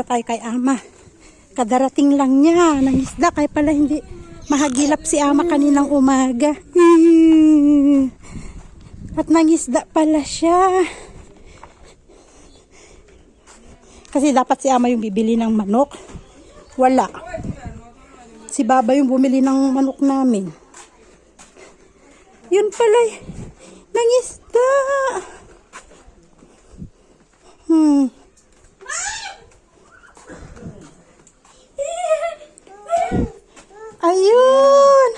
Dito tayo kay Ama. Kadarating lang niya ng isda kaya pala hindi mahagilap si Ama kaninang umaga. At nangisda pala siya. Kasi dapat si Ama yung bibili ng manok. Wala. Si Baba yung bumili ng manok namin. Yun pala. eh. Nangisda. Hmm. Ayun!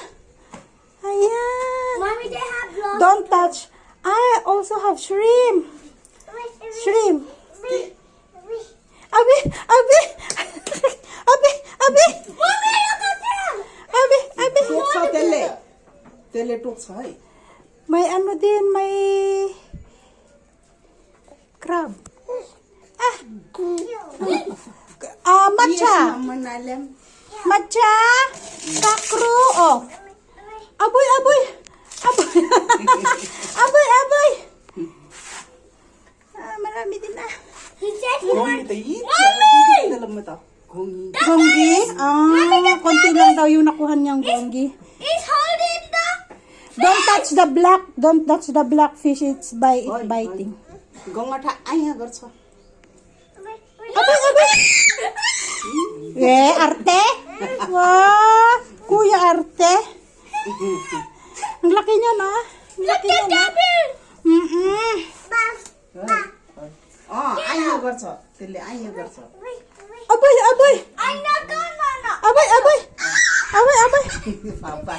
Ayan! Mommy, they have lobster. Don't touch. I also have shrimp. Wait, wait, shrimp. Wait, wait. Abi, Abi! Abi, Abi! Mommy, look at them! Abi, Abi! Tuksa tele. Tele tuksa. May ano din, may 믿나? 공이 tayin. Hindi ko alam ito. Gongi. Gonggi? Ah, konti lang daw yung nakuha niyang gonggi. It's holding the... Don't touch the black, don't touch the black fish. It's by it biting. Gonga ta ay garso. Abay, abay. Eh, arte. Wow, kuya arte. Ang laki niya na. Ang laki niya na. Mm-mm. Ba. Ba. अँ आइया गर्छ त्यसले आइया गर्छ Abay, abay. I'm not gonna. Abay, abay. Abay, abay. पापा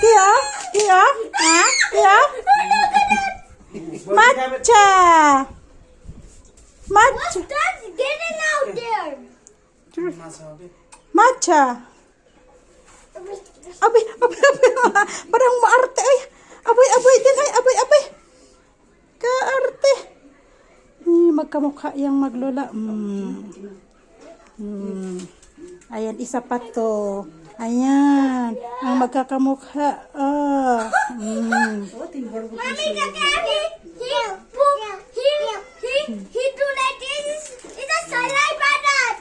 Kaya? Kaya? Ha? Kaya? Matcha. Matcha. That's getting out there. Matcha. Abay, abay, abay. Parang maarte ay. Abay, abay din ay. Abay, abay. Kaarte. Hmm, magkamukha yung maglola. Hmm. Hmm. Ayan, isa pa to. Ayan. Ang magkakamukha. Ah. Hmm. Mommy, daddy. He, he, he, he do like this. It's a saliva dot.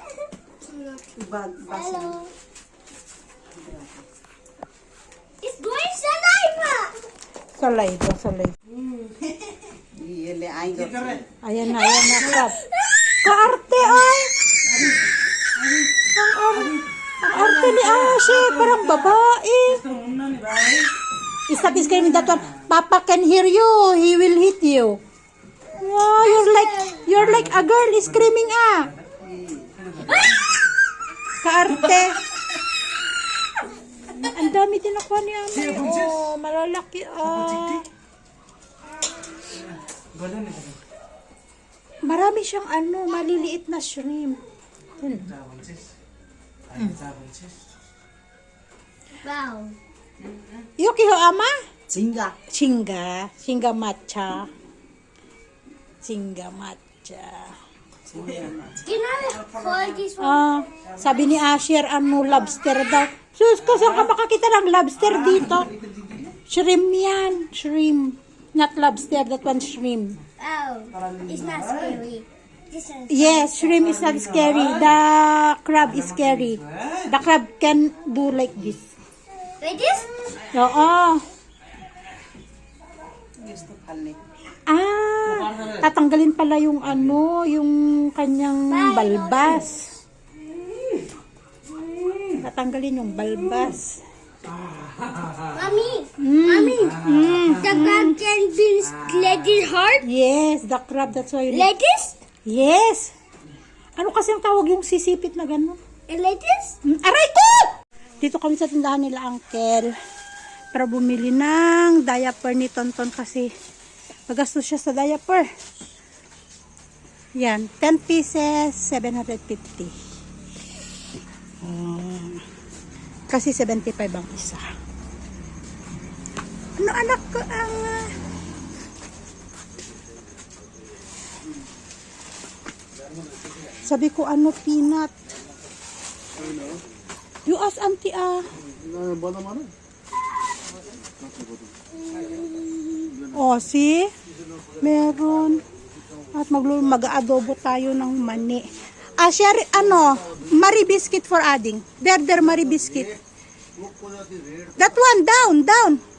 Hello. It's going saliva. Saliva, saliva. Hindi, ay Ayan na, ayan na, crab. Kaarte, ay! Ang, ar ang arte ni Ashe, parang babae. Stop screaming that one. Papa can hear you. He will hit you. Wow, you're like, you're like a girl screaming, ah. Kaarte. Ang dami din ako niya. Ano. Oh, malalaki, ah. Wala na. Marami siyang ano, maliliit na shrimp. Yun. Sabon sis. Ay, sabon sis. Wow. Yuki ho, ama? Singa. Singa. Singa matcha. Singa matcha. Can I hold this one? Ah, sabi ni Asher, ano, lobster daw. Sus, ko, saan ka makakita ng lobster dito? Shrimp yan. Shrimp not lobster, that one shrimp. Oh, it's not scary. Yes, shrimp is not scary. The crab is scary. The crab can do like this. Like this? Oo. Ah, tatanggalin pala yung ano, yung kanyang balbas. Tatanggalin yung balbas. Ah. Mommy, Mm. mommy, Mm. the crab can be this hard. Yes, the crab, that's why you Yes. Ano kasi ang tawag yung sisipit na gano'n? this. Mm, Aray ko! Dito kami sa tindahan nila, Uncle. Para bumili ng diaper ni Tonton kasi magastos siya sa diaper. Yan, 10 pieces, 750. Mm. Kasi 75 ang isa. Ano anak ko ang... ah, Sabi ko ano peanut. You ask auntie ah. Oh, see? Meron. At maglo mag-adobo tayo ng mani. Ah, share, ano, Marie biscuit for adding. Berder Marie biscuit. That one, down, down.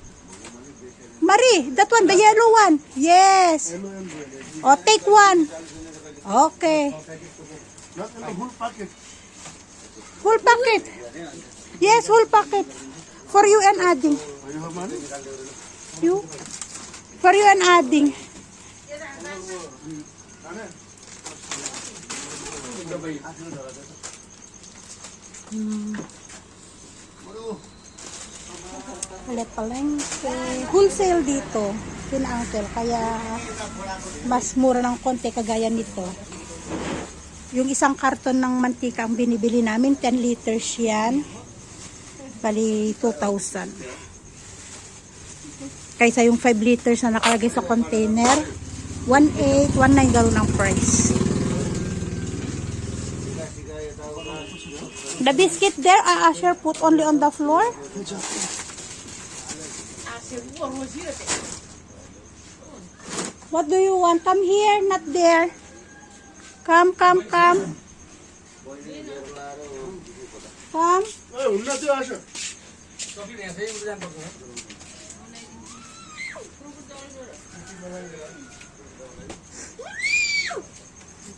Marie, that one, the yellow one. Yes. Oh, take one. Okay. Whole packet. Yes, whole packet. For you and adding. You? For you and adding. Ulit palengke. Wholesale dito. Kina uncle. Kaya mas mura ng konti kagaya nito. Yung isang karton ng mantika ang binibili namin, 10 liters yan. Bali, 2,000. Kaysa yung 5 liters na nakalagay sa container, 1,800, 1,900 daw ng price. The biscuit there, uh, Asher put only on the floor. What do you want? Come here, not there. Come, come, come. Come.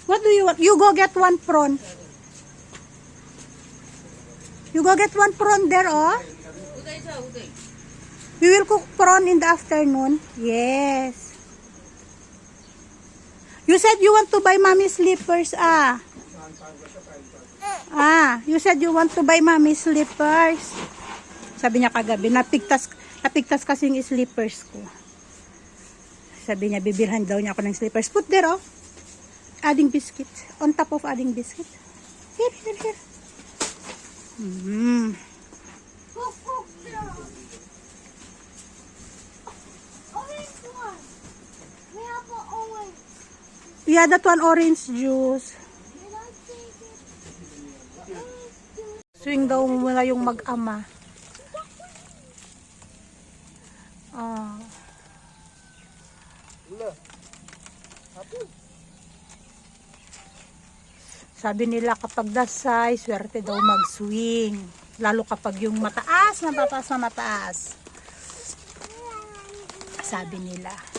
What do you want? You go get one prawn. You go get one prawn there, oh. We will cook prawn in the afternoon. Yes. You said you want to buy mommy slippers, ah. Ah, you said you want to buy mommy slippers. Sabi niya kagabi, napigtas, napigtas kasi yung slippers ko. Sabi niya, bibilhan daw niya ako ng slippers. Put there, oh. Adding biscuit. On top of adding biscuit. Here, here, here. Mm. Cook, cook, yeah. Orange one. We have an orange. Yeah, that one orange juice. Swing daw muna yung mag-ama. Ah. Sabi nila kapag dasay, swerte daw mag-swing. Lalo kapag yung mataas, mataas na mataas. Sabi nila.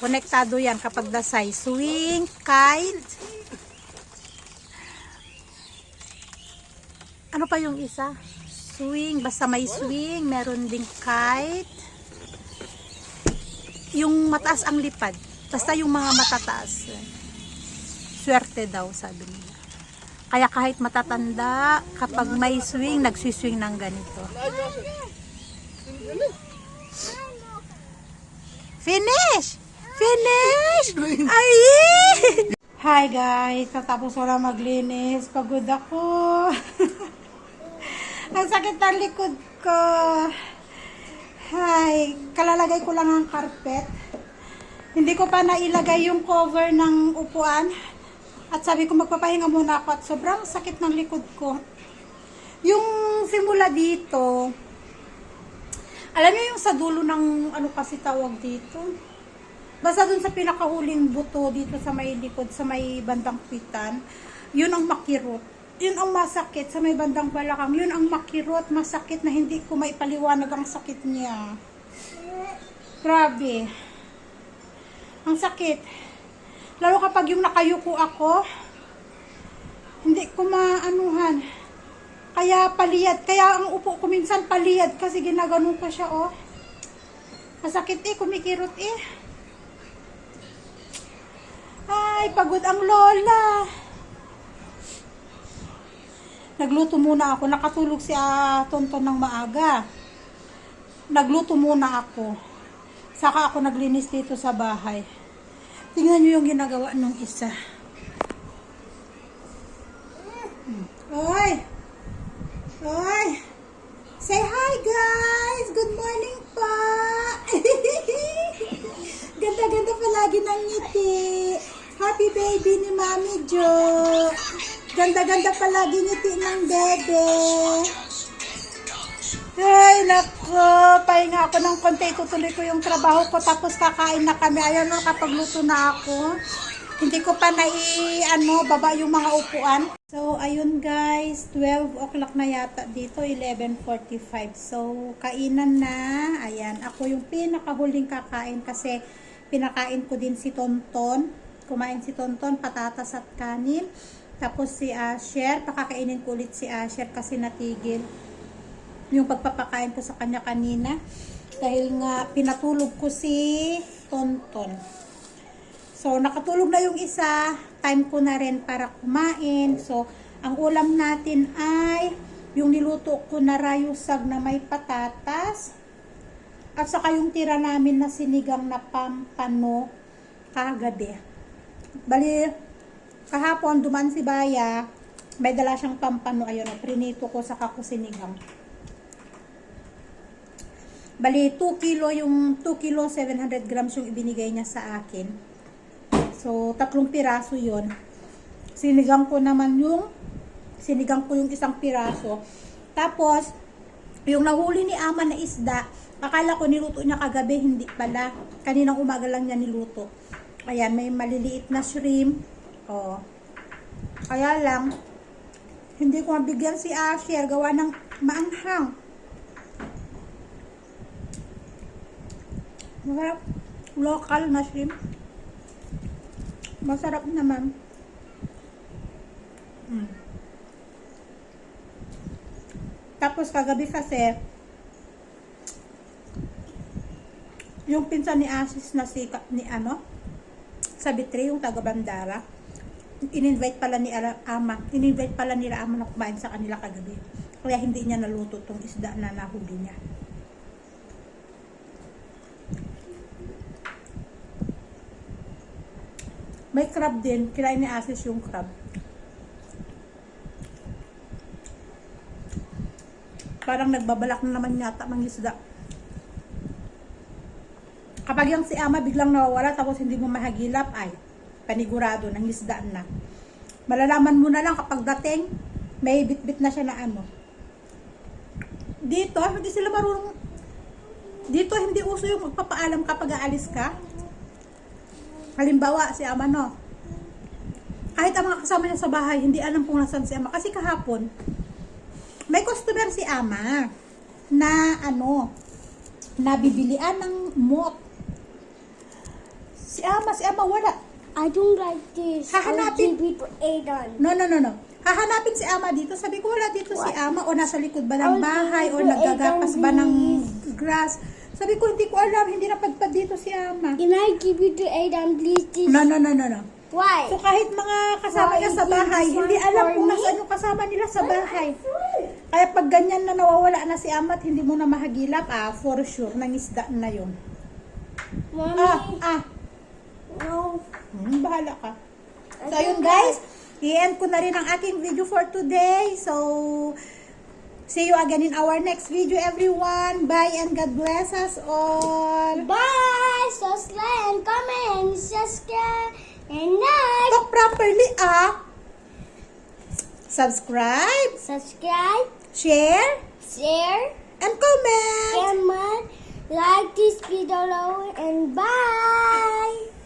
Konektado yan kapag dasay. Swing, kite, Ano pa yung isa? Swing, basta may swing, meron ding kite. Yung mataas ang lipad, basta yung mga matataas. Swerte daw, sabi nila. Kaya kahit matatanda, kapag may swing, nagsiswing ng ganito. Finish! Finish! Ay! Hi guys! Tatapos ko lang maglinis. Pagod ako. Ang sakit ng likod ko. Hi! Kalalagay ko lang ang carpet. Hindi ko pa nailagay yung cover ng upuan. At sabi ko magpapahinga muna ako at sobrang sakit ng likod ko. Yung simula dito, alam niyo yung sa dulo ng ano kasi tawag dito? Basta dun sa pinakahuling buto dito sa may likod, sa may bandang pitan, yun ang makirot. Yun ang masakit sa may bandang balakang. Yun ang makirot, masakit na hindi ko maipaliwanag ang sakit niya. Grabe. Ang sakit. Lalo kapag yung nakayuko ako, hindi ko maanuhan. Kaya paliyad. Kaya ang upo ko minsan paliyad kasi ginaganon ko siya, oh. Masakit eh, kumikirot eh. Ay, pagod ang lola. Nagluto muna ako. Nakatulog si ah, Tonton ng maaga. Nagluto muna ako. Saka ako naglinis dito sa bahay. Tingnan nyo yung ginagawa nung isa. Oy! Oy! Say hi guys! Good morning pa! Ganda-ganda palagi ng ngiti. Happy baby ni Mami Jo. Ganda-ganda palagi ngiti ng bebe. Ay, nako. Pahinga ako ng konti. Itutuloy ko yung trabaho ko. Tapos kakain na kami. Ayan na, kapag luto na ako. Hindi ko pa nai, ano, baba yung mga upuan. So, ayun guys, 12 o'clock na yata dito, 11.45. So, kainan na. Ayan, ako yung pinakahuling kakain kasi pinakain ko din si Tonton. Kumain si Tonton, patatas at kanin. Tapos si Asher, pakakainin ko ulit si Asher kasi natigil yung pagpapakain ko sa kanya kanina. Dahil nga, pinatulog ko si Tonton. So, nakatulog na yung isa. Time ko na rin para kumain. So, ang ulam natin ay yung niluto ko na rayusag na may patatas. At saka yung tira namin na sinigang na pampano kagabi. Bali, kahapon duman si Baya. May dala siyang pampano. Ayun, o, prinito ko sa ko sinigang. Bali, 2 kilo yung 2 kilo 700 grams yung ibinigay niya sa akin. So, tatlong piraso yon. Sinigang ko naman yung sinigang ko yung isang piraso. Tapos, yung nahuli ni Ama na isda, akala ko niluto niya kagabi, hindi pala. Kaninang umaga lang niya niluto. Ayan, may maliliit na shrimp. Oh. Kaya lang, hindi ko mabigyan si Asher gawa ng maanghang. Masarap. Local na shrimp. Masarap naman. Mm. Tapos kagabi kasi, yung pinsan ni Asis na si, ni ano, Sabitri, yung taga Bandara, in-invite pala ni Ama, in-invite pala nila Ama na kumain sa kanila kagabi. Kaya hindi niya naluto tong isda na nahuli niya. May crab din. Kinain ni Asis yung crab. Parang nagbabalak na naman yata ng isda. Kapag yung si Ama biglang nawawala tapos hindi mo mahagilap, ay panigurado ng isda na. Malalaman mo na lang kapag dating, may bit-bit na siya na ano. Dito, hindi sila marunong dito hindi uso yung magpapaalam kapag aalis ka. Halimbawa, si Ama, no? Kahit ang mga kasama niya sa bahay, hindi alam kung nasan si Ama. Kasi kahapon, may customer si Ama na ano, nabibilian ng mot. Si Ama, si Ama wala. I don't like this. Hahanapin. I'll give it to Aiden. No, no, no, no. Hahanapin si Ama dito. Sabi ko, wala dito si Ama o nasa likod ba ng bahay o naggagapas ba ng grass. Sabi ko, hindi ko alam. Hindi napadpad dito si Ama. Can I give it to Aiden, please? This- No, no, no, no, no. Why? So kahit mga kasama Why niya sa bahay, hindi alam kung me? nasaan yung kasama nila sa bahay. Kaya pag ganyan na nawawala na si Amat, hindi mo na mahagilap, ah, for sure, nangisda na yun. Mommy. Ah, ah, No. hmm, bahala ka. So ayun guys, i-end ko na rin ang aking video for today. So, see you again in our next video everyone. Bye and God bless us all. Bye. Subscribe and comment. Subscribe and like. Talk properly, ah. Subscribe, Subscribe. share, Share. and comment. Comment. Like this video and bye.